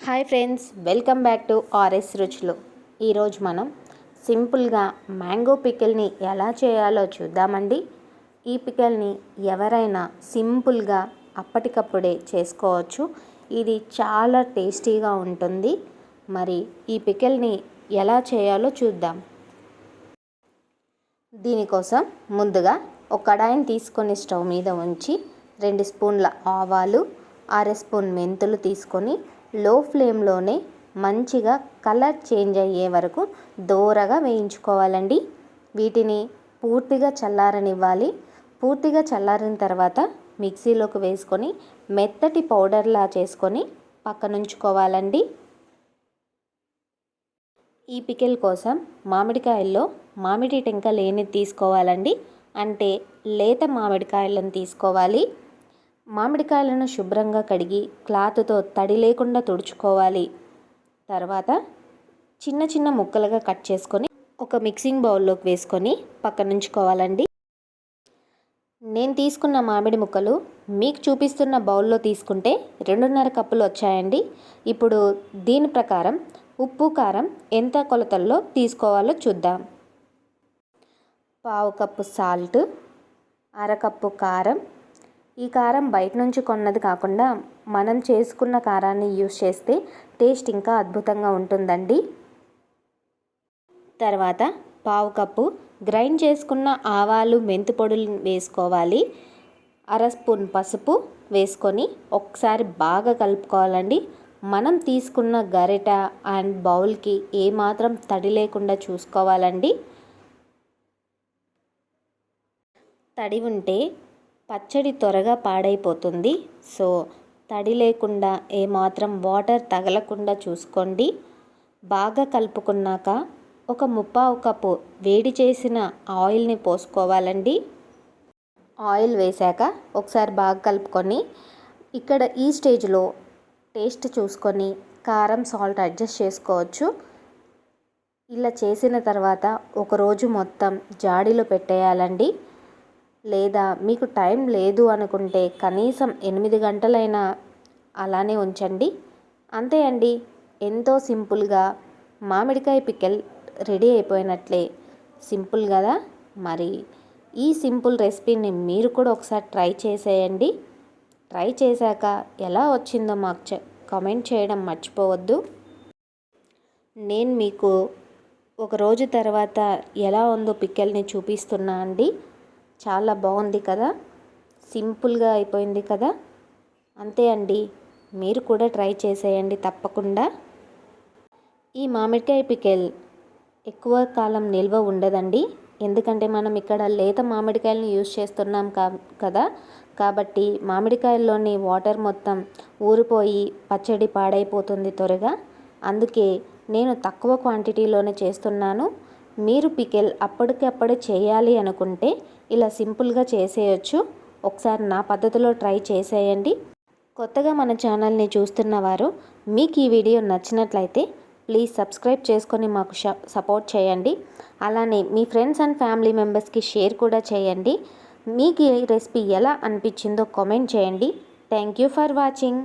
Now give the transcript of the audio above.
Hi friends welcome back to RS రుచులు. ఈరోజు మనం సింపుల్గా మ్యాంగో పికిల్ని ఎలా చేయాలో చూద్దామండి. ఈ పికిల్ని ఎవరైనా సింపుల్గా అప్పటికప్పుడే చేసుకోవచ్చు. ఇది చాలా టేస్టీగా ఉంటుంది. మరి ఈ పికిల్ని ఎలా చేయాలో చూద్దాం. దీనికోసం ముందుగా ఒక కడాయిని తీసుకొని స్టవ్ మీద ఉంచి రెండు స్పూన్ల ఆవాలు అర స్పూన్ మెంతులు తీసుకొని లో ఫ్లేమ్లోనే మంచిగా కలర్ చేంజ్ అయ్యే వరకు దోరగా వేయించుకోవాలండి. వీటిని పూర్తిగా చల్లారనివ్వాలి. పూర్తిగా చల్లారిన తర్వాత మిక్సీలోకి వేసుకొని మెత్తటి పౌడర్లా చేసుకొని పక్కనుంచుకోవాలండి. ఈ పికిల్ కోసం మామిడికాయల్లో మామిడి టెంక లేనిది తీసుకోవాలండి. అంటే లేత మామిడికాయలను తీసుకోవాలి. మామిడికాయలను శుభ్రంగా కడిగి క్లాత్తో తడి లేకుండా తుడుచుకోవాలి. తర్వాత చిన్న చిన్న ముక్కలుగా కట్ చేసుకొని ఒక మిక్సింగ్ బౌల్లోకి వేసుకొని పక్కనుంచుకోవాలండి. నేను తీసుకున్న మామిడి ముక్కలు మీకు చూపిస్తున్న బౌల్లో తీసుకుంటే రెండున్నర కప్పులు వచ్చాయండి. ఇప్పుడు దీని ప్రకారం ఉప్పు కారం ఎంత కొలతల్లో తీసుకోవాలో చూద్దాం. పావు కప్పు సాల్ట్ అరకప్పు కారం ఈ కారం బయట నుంచి కొన్నది కాకుండా మనం చేసుకున్న కారాన్ని యూజ్ చేస్తే టేస్ట్ ఇంకా అద్భుతంగా ఉంటుందండి. తర్వాత పావు కప్పు గ్రైండ్ చేసుకున్న ఆవాలు మెంతి పొడులు వేసుకోవాలి. అర స్పూన్ పసుపు వేసుకొని ఒకసారి బాగా కలుపుకోవాలండి. మనం తీసుకున్న గరిట అండ్ బౌల్కి ఏమాత్రం తడి లేకుండా చూసుకోవాలండి. తడి ఉంటే పచ్చడి త్వరగా పాడైపోతుంది. సో తడి లేకుండా ఏమాత్రం వాటర్ తగలకుండా చూసుకోండి. బాగా కలుపుకున్నాక ఒక ముప్పావు కప్పు వేడి చేసిన ఆయిల్ని పోసుకోవాలండి. ఆయిల్ వేశాక ఒకసారి బాగా కలుపుకొని ఇక్కడ ఈ స్టేజ్లో టేస్ట్ చూసుకొని కారం సాల్ట్ అడ్జస్ట్ చేసుకోవచ్చు. ఇలా చేసిన తర్వాత ఒకరోజు మొత్తం జాడీలో పెట్టేయాలండి. లేదా మీకు టైం లేదు అనుకుంటే కనీసం ఎనిమిది గంటలైనా అలానే ఉంచండి. అంతే అండి. ఎంతో సింపుల్గా మామిడికాయ పికెల్ రెడీ అయిపోయినట్లే. సింపుల్ కదా మరి? ఈ సింపుల్ రెసిపీని మీరు కూడా ఒకసారి ట్రై చేసేయండి. ట్రై చేశాక ఎలా వచ్చిందో మాకు చె కామెంట్ చేయడం మర్చిపోవద్దు. నేను మీకు ఒక రోజు తర్వాత ఎలా ఉందో పిక్కెల్ని చూపిస్తున్నా అండి. చాలా బాగుంది కదా? సింపుల్గా అయిపోయింది కదా? అంతే అండి. మీరు కూడా ట్రై చేసేయండి తప్పకుండా. ఈ మామిడికాయ పికెల్ ఎక్కువ కాలం నిల్వ ఉండదండి. ఎందుకంటే మనం ఇక్కడ లేత మామిడికాయలను యూజ్ చేస్తున్నాం కా కదా? కాబట్టి మామిడికాయల్లోని వాటర్ మొత్తం ఊరిపోయి పచ్చడి పాడైపోతుంది త్వరగా. అందుకే నేను తక్కువ క్వాంటిటీలోనే చేస్తున్నాను. మీరు పికెల్ అప్పటికప్పుడు చేయాలి అనుకుంటే ఇలా సింపుల్గా చేసేయచ్చు. ఒకసారి నా పద్ధతిలో ట్రై చేసేయండి. కొత్తగా మన ఛానల్ని చూస్తున్న వారు మీకు ఈ వీడియో నచ్చినట్లయితే ప్లీజ్ సబ్స్క్రైబ్ చేసుకొని మాకు సపోర్ట్ చేయండి. అలానే మీ ఫ్రెండ్స్ అండ్ ఫ్యామిలీ మెంబర్స్కి షేర్ కూడా చేయండి. మీకు ఈ రెసిపీ ఎలా అనిపించిందో కామెంట్ చేయండి. Thank you for watching.